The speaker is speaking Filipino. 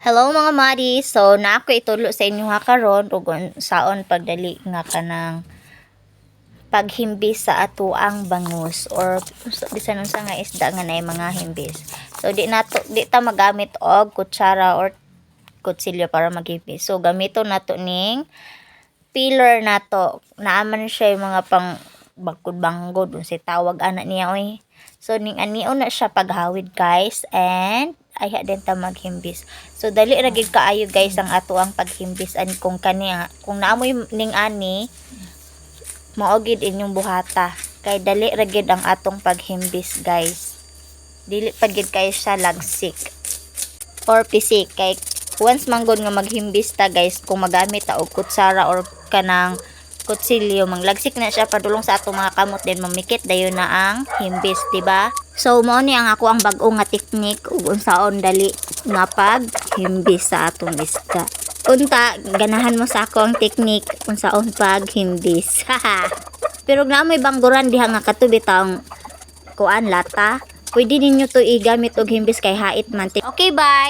Hello mga mari, so na ako itulo sa inyo ha karon ug saon pagdali nga kanang paghimbis sa atuang bangus or sa- bisan unsa nga isda nga naay mga himbis. So di nato di ta magamit og kutsara or kutsilyo para maghimbis. So gamito nato ning peeler nato. Naaman siya yung mga pang bangkod-bangkod unsay tawag ana niya oy. So ning anion na siya paghawid guys and ay din ta maghimbis. So dali ra gid kaayo guys ang ato ang paghimbis ani kung kani kung naamoy ning ani mao gid inyong buhata kay dali ra gid ang atong paghimbis guys. Dili pa gid kayo siya lagsik or pisik kay once manggod nga maghimbis ta guys kung magamit ta og kutsara or kanang kutsilyo manglagsik na siya padulong sa atong mga kamot din mamikit dayon na ang himbis di ba so mao ni ang ako ang bag-o nga teknik ug unsaon dali nga pag himbis sa atong isda. Unta ganahan mo sa ako ang teknik unsaon pag himbis pero na may bangguran diha nga katubi taong kuan lata. Pwede ninyo to igamit og himbis kay hait man okay bye